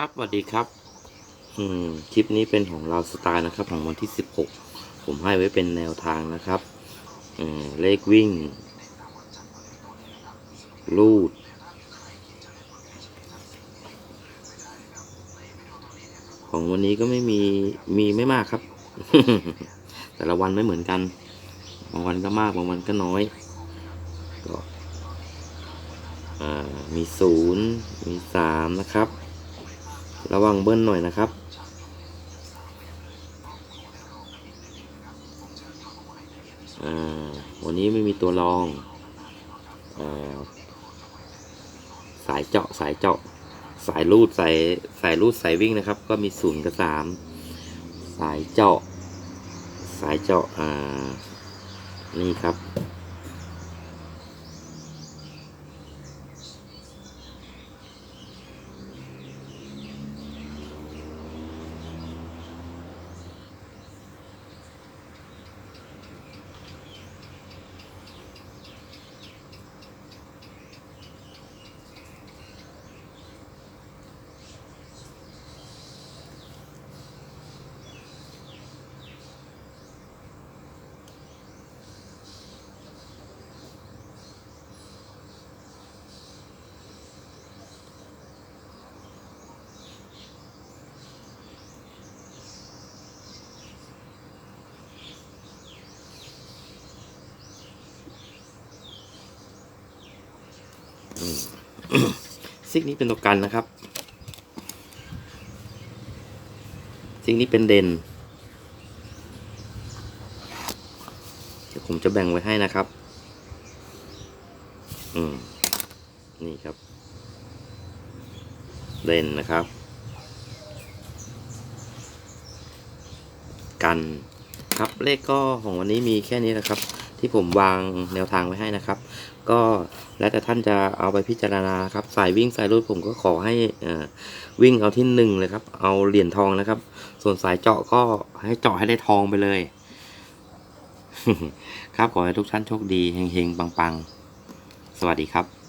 ครับสวัสดีครับ อืม คลิปนี้เป็นของเราสไตล์นะครับ ของวันที่16ผมให้ไว้เป็นแนวทางนะครับ อืม เลขวิ่ง ลูด ของวันนี้ก็ไม่มี มีไม่มากครับ แต่ละวันไม่เหมือนกัน บางวันก็มาก บางวันก็น้อย ก็มีศูนย์มีสามนะครับ ระวังเบิ้ลหน่อยนะครับอ่าวันนี้ไม่มีตัวรองอ่าสายเจาะสายเจาะ สายรูดสายสายรูดสายวิ่งนะครับ ก็มีศูนย์กับสามสายเจาะ สายเจาะ อ่า นี่ครับ ซิกนี้เป็นตัวกันนะครับ ซิกนี้เป็นเด่นเดี๋ยวผมจะแบ่งไว้ให้นะครับ อืม นี่ครับ เด่นนะครับ กันครับเลขก็ของวันนี้มีแค่นี้นะครับ ที่ผมวางแนวทางไว้ให้นะครับ ก็แล้วแต่ท่านจะเอาไปพิจารณาครับสายวิ่งสายรูดผมก็ขอให้อ่อวิ่งเอาที่หนึ่งเลยครับ เอาเหรียญทองนะครับ ส่วนสายเจาะก็ให้เจาะให้ได้ทองไปเลย ครับขอให้ทุกท่านโชคดีเฮงๆปังๆ สวัสดีครับ